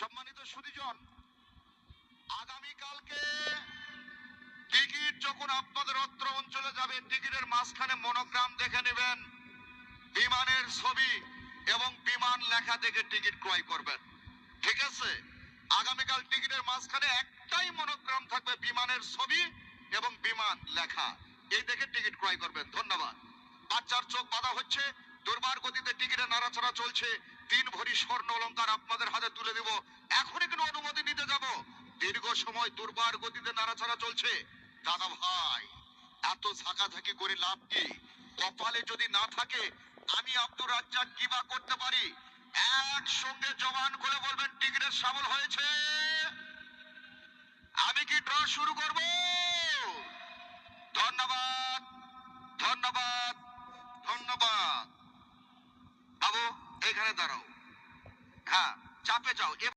সম্মানিত সুদীজন আগামীকালকে টিকিট যখন আপনাদের অত্র অঞ্চলে যাবে, টিকিটের মাঝখানে মনোগ্রাম দেখে নেবেন, বিমানের ছবি এবং বিমান লেখা দেখে টিকিট ক্রয় করবেন। ঠিক আছে? আগামীকাল টিকিটের মাঝখানে একটাই মনোগ্রাম থাকবে, বিমানের ছবি এবং বিমান লেখা। এই দেখে টিকিট ক্রয় করবেন। ধন্যবাদ। বাচ্চার চোখ বাঁধা হচ্ছে, দুর্বার গতিতে টিকিটের নাড়াচাড়া চলছে। তিন ভরি স্বর্ণ অলংকার আপনাদের হাতে তুলে দেব। এখনই কোনো অনুমতি নিতে যাব। দীর্ঘ সময় দুর্বার গতিতে নাড়াচাড়া চলছে। দাদা ভাই, এত ঝাঁকাঝাঁকি করে লাভ কি? কপালে যদি না থাকে, আমি আব্দুর রাজ্জাক কি বা করতে পারি? একসঙ্গে জবান খুলে বলবেন, টিকিটের সাবল হয়েছে। আমি কি ড্র শুরু করব? এখানে দাঁড়াও। হ্যাঁ চাপে যাও।